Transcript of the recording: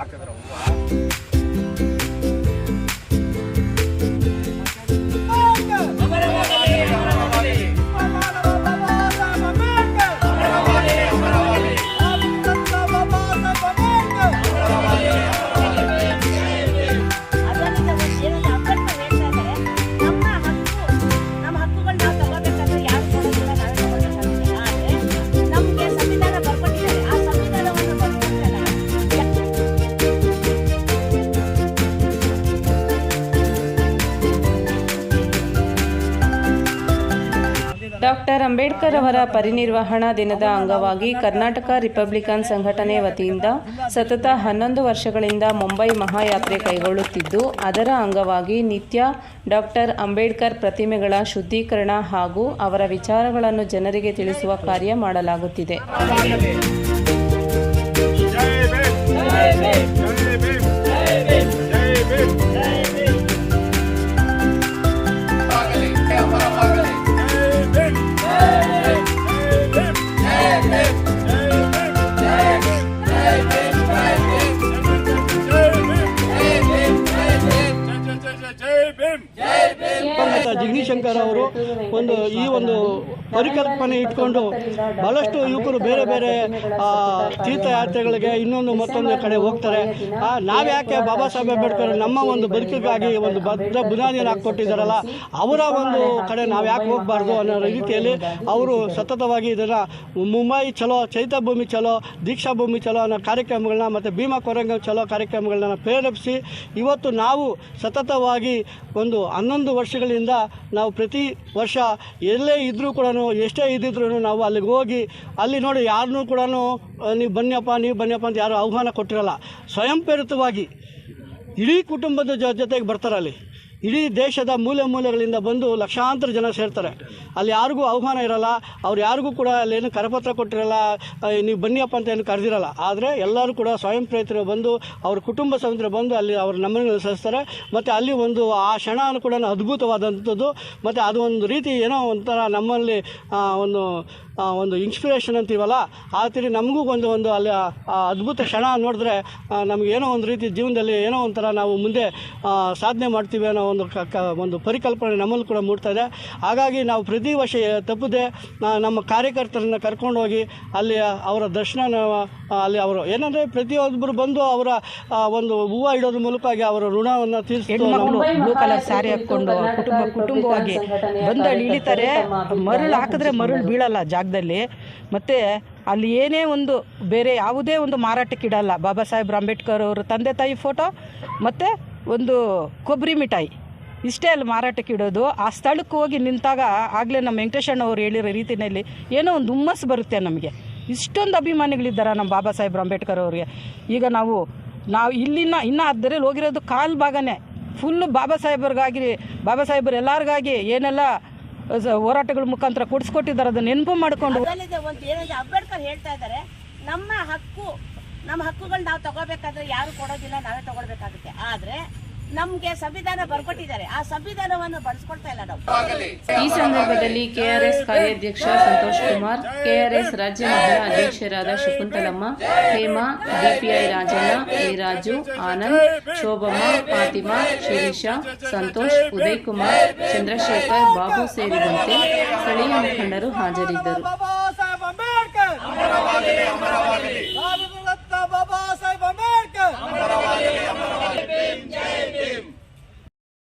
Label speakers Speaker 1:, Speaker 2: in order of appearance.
Speaker 1: ಹಾಕಿದ್ರು
Speaker 2: ಡಾಕ್ಟರ್ ಅಂಬೇಡ್ಕರ್ ಅವರ ಪರಿನಿರ್ವಹಣಾ ದಿನದ ಅಂಗವಾಗಿ ಕರ್ನಾಟಕ ರಿಪಬ್ಲಿಕನ್ ಸಂಘಟನೆ ವತಿಯಿಂದ ಸತತ ಹನ್ನೊಂದು ವರ್ಷಗಳಿಂದ ಮುಂಬೈ ಮಹಾಯಾತ್ರೆ ಕೈಗೊಳ್ಳುತ್ತಿದ್ದು, ಅದರ ಅಂಗವಾಗಿ ನಿತ್ಯ ಡಾಕ್ಟರ್ ಅಂಬೇಡ್ಕರ್ ಪ್ರತಿಮೆಗಳ ಶುದ್ಧೀಕರಣ ಹಾಗೂ ಅವರ ವಿಚಾರಗಳನ್ನು ಜನರಿಗೆ ತಿಳಿಸುವ ಕಾರ್ಯ ಮಾಡಲಾಗುತ್ತಿದೆ.
Speaker 3: ದಿವಂಗತ ಜಗದೀಶಂಕರ್ ಅವರು ಒಂದು ಈ ಒಂದು ಪರಿಕಲ್ಪನೆ ಇಟ್ಕೊಂಡು ಬಹಳಷ್ಟು ಯುವಕರು ಬೇರೆ ಬೇರೆ ತೀರ್ಥಯಾತ್ರೆಗಳಿಗೆ ಇನ್ನೊಂದು ಮತ್ತೊಂದು ಕಡೆ ಹೋಗ್ತಾರೆ. ನಾವ್ಯಾಕೆ ಬಾಬಾ ಸಾಹೇಬ್ ಅಂಬೇಡ್ಕರ್ ನಮ್ಮ ಒಂದು ಬದುಕಿಗಾಗಿ ಒಂದು ಭದ್ರ ಬುನಾದಿಯನ್ನು ಹಾಕ್ಕೊಟ್ಟಿದ್ದಾರಲ್ಲ ಅವರ ಒಂದು ಕಡೆ ನಾವು ಯಾಕೆ ಹೋಗಬಾರ್ದು ಅನ್ನೋ ರೀತಿಯಲ್ಲಿ ಅವರು ಸತತವಾಗಿ ಇದನ್ನು ಮುಂಬೈ ಚಲೋ ಚೈತಭೂಮಿ ಚಲೋ ದೀಕ್ಷಾ ಭೂಮಿ ಚಲೋ ಅನ್ನೋ ಕಾರ್ಯಕ್ರಮಗಳನ್ನ ಮತ್ತು ಭೀಮಾ ಕೊರಂಗ ಚಲೋ ಕಾರ್ಯಕ್ರಮಗಳನ್ನ ಪ್ರೇರೇಪಿಸಿ ಇವತ್ತು ನಾವು ಸತತವಾಗಿ ಒಂದು ಹನ್ನೊಂದು ವರ್ಷಗಳಿಂದ ನಾವು ಪ್ರತಿ ವರ್ಷ ಎಲ್ಲೇ ಇದ್ದರೂ ಕೂಡ ಎಷ್ಟೇ ಇದ್ದಿದ್ರು ನಾವು ಅಲ್ಲಿಗೆ ಹೋಗಿ, ಅಲ್ಲಿ ನೋಡಿ ಯಾರನ್ನೂ ಕೂಡ ನೀವು ಬನ್ನಿಯಪ್ಪ ನೀವು ಬನ್ನಿಯಪ್ಪ ಅಂತ ಯಾರು ಆಹ್ವಾನ ಕೊಟ್ಟಿರಲ್ಲ. ಸ್ವಯಂ ಪ್ರೇರಿತವಾಗಿ ಇಡೀ ಕುಟುಂಬದ ಜೊತೆಗೆ ಬರ್ತಾರೆ ಅಲ್ಲಿ ಇಡೀ ದೇಶದ ಮೂಲೆ ಮೂಲೆಗಳಿಂದ ಬಂದು ಲಕ್ಷಾಂತರ ಜನ ಸೇರ್ತಾರೆ. ಅಲ್ಲಿ ಯಾರಿಗೂ ಆಹ್ವಾನ ಇರಲ್ಲ, ಅವ್ರು ಯಾರಿಗೂ ಕೂಡ ಅಲ್ಲೇನು ಕರಪತ್ರ ಕೊಟ್ಟಿರಲ್ಲ ನೀವು ಬನ್ನಿಯಪ್ಪ ಅಂತ ಏನು ಕರೆದಿರಲ್ಲ. ಆದರೆ ಎಲ್ಲರೂ ಕೂಡ ಸ್ವಯಂ ಪ್ರೇರಿತರು ಬಂದು ಅವ್ರ ಕುಟುಂಬ ಸದಸ್ಯರು ಬಂದು ಅಲ್ಲಿ ಅವ್ರ ನಮ್ಮನ್ನು ಸಲ್ಲಿಸ್ತಾರೆ. ಮತ್ತು ಅಲ್ಲಿ ಒಂದು ಆ ಕ್ಷಣ ಕೂಡ ಅದ್ಭುತವಾದಂಥದ್ದು. ಮತ್ತು ಅದು ಒಂದು ರೀತಿ ಏನೋ ಒಂಥರ ನಮ್ಮಲ್ಲಿ ಒಂದು ಒಂದು ಇನ್ಸ್ಪಿರೇಷನ್ ಅಂತೀವಲ್ಲ, ಆ ರೀತಿ ನಮಗೂ ಒಂದು ಒಂದು ಅಲ್ಲಿ ಅದ್ಭುತ ಕ್ಷಣ ನೋಡಿದ್ರೆ ನಮ್ಗೆ ಏನೋ ಒಂದು ರೀತಿ ಜೀವನದಲ್ಲಿ ಏನೋ ಒಂಥರ ನಾವು ಮುಂದೆ ಸಾಧನೆ ಮಾಡ್ತೀವಿ ಅನ್ನೋ ಒಂದು ಕ ಕ- ಒಂದು ಪರಿಕಲ್ಪನೆ ನಮ್ಮಲ್ಲಿ ಕೂಡ ಮೂಡ್ತಾ ಇದೆ. ಹಾಗಾಗಿ ನಾವು ಪ್ರತಿ ವರ್ಷ ತಪ್ಪದೆ ನಮ್ಮ ಕಾರ್ಯಕರ್ತರನ್ನ ಕರ್ಕೊಂಡೋಗಿ ಅಲ್ಲಿ ಅವರ ದರ್ಶನ ಅಲ್ಲಿ ಅವರು ಏನಂದರೆ ಪ್ರತಿಯೊಬ್ಬರು ಬಂದು ಅವರ ಒಂದು ಹೂವು ಇಡೋದ್ರ ಮೂಲಕವಾಗಿ ಅವರ ಋಣವನ್ನು
Speaker 4: ಬ್ಲೂ ಕಲರ್ ಸ್ಯಾರಿ ಹಾಕೊಂಡು ಕುಟುಂಬ ಕುಟುಂಬವಾಗಿ ಬಂದು ಅಲ್ಲಿ ಇಳಿತಾರೆ. ಮರಳು ಹಾಕಿದ್ರೆ ಮರಳು ಬೀಳಲ್ಲ ಜಾಗದಲ್ಲಿ. ಮತ್ತು ಅಲ್ಲಿ ಏನೇ ಒಂದು ಬೇರೆ ಯಾವುದೇ ಒಂದು ಮಾರಾಟಕ್ಕೆ ಇಡಲ್ಲ. ಬಾಬಾ ಸಾಹೇಬ್ ಅಂಬೇಡ್ಕರ್ ಅವರು ತಂದೆ ತಾಯಿ ಫೋಟೋ ಮತ್ತು ಒಂದು ಕೊಬ್ಬರಿ ಮಿಠಾಯಿ. ಇಷ್ಟೇ ಅಲ್ಲಿ ಮಾರಾಟಕ್ಕೆ ಇಡೋದು. ಆ ಸ್ಥಳಕ್ಕೆ ಹೋಗಿ ನಿಂತಾಗ ಆಗಲೇ ನಮ್ಮ ವೆಂಕಟೇಶಣ್ಣ ಅವರು ಹೇಳಿರೋ ರೀತಿಯಲ್ಲಿ ಏನೋ ಒಂದು ಹುಮ್ಮಸ್ಸು ಬರುತ್ತೆ ನಮಗೆ. ಇಷ್ಟೊಂದು ಅಭಿಮಾನಿಗಳಿದ್ದಾರೆ ನಮ್ಮ ಬಾಬಾ ಸಾಹೇಬ್ ಅಂಬೇಡ್ಕರ್ ಅವರಿಗೆ. ಈಗ ನಾವು ನಾವು ಇಲ್ಲಿನ, ಇನ್ನೂ ಅದರಲ್ಲಿ ಹೋಗಿರೋದು ಕಾಲು ಭಾಗನೇ. ಫುಲ್ಲು ಬಾಬಾ ಸಾಹೇಬರಿಗಾಗಿ ಬಾಬಾ ಸಾಹೇಬರು ಎಲ್ಲರಿಗಾಗಿ ಏನೆಲ್ಲ ಹೋರಾಟಗಳ ಮುಖಾಂತರ ಕೊಡಿಸ್ಕೊಟ್ಟಿದ್ದಾರೆ, ಅದನ್ನ ನೆನಪು ಮಾಡಿಕೊಂಡು
Speaker 5: ಒಂದು ಅಂಬೇಡ್ಕರ್ ಹೇಳ್ತಾ ಇದ್ದಾರೆ, ನಮ್ಮ ಹಕ್ಕು, ನಮ್ಮ ಹಕ್ಕುಗಳು ನಾವು ತಗೋಬೇಕಾದ್ರೆ ಯಾರು ಕೊಡೋದಿಲ್ಲ, ನಾವೇ ತಗೊಳ್ಬೇಕಾಗುತ್ತೆ. ಆದ್ರೆ ನಮ್ಗೆ ಸಂವಿಧಾನ ಬರ್ಕೊಟ್ಟಿದ್ದಾರೆ. ಆ ಸಂವಿಧಾನವನ್ನು ಬಳಸ್ಕೊಳ್ತಾ ಇಲ್ಲ ನಾವು.
Speaker 2: ಈ ಸಂದರ್ಭದಲ್ಲಿ ಕೆಆರ್ಎಸ್ ಕಾರ್ಯಾಧ್ಯಕ್ಷ ಸಂತೋಷ್ ಕುಮಾರ್ ಕೆಆರ್ಎಸ್ ರಾಜ್ಯ ಮಹಿಳಾ ಅಧ್ಯಕ್ಷರಾದ ಶಕುಂತಲಮ್ಮ ಹೇಮಾ ಡಿಪಿಐ ರಾಜಣ್ಣ ಎ ರಾಜು ಆನಂದ್ ಶೋಭಮ್ಮ ಫಾತಿಮಾ ಶಿರೀಷಾ ಸಂತೋಷ್ ಉದಯ್ ಕುಮಾರ್ ಚಂದ್ರಶೇಖರ್ ಬಾಬು ಸೇರಿದಂತೆ ಸ್ಥಳೀಯ ಮುಖಂಡರು ಹಾಜರಿದ್ದರು.
Speaker 1: ಅಂಬೇಡ್ಕರ್.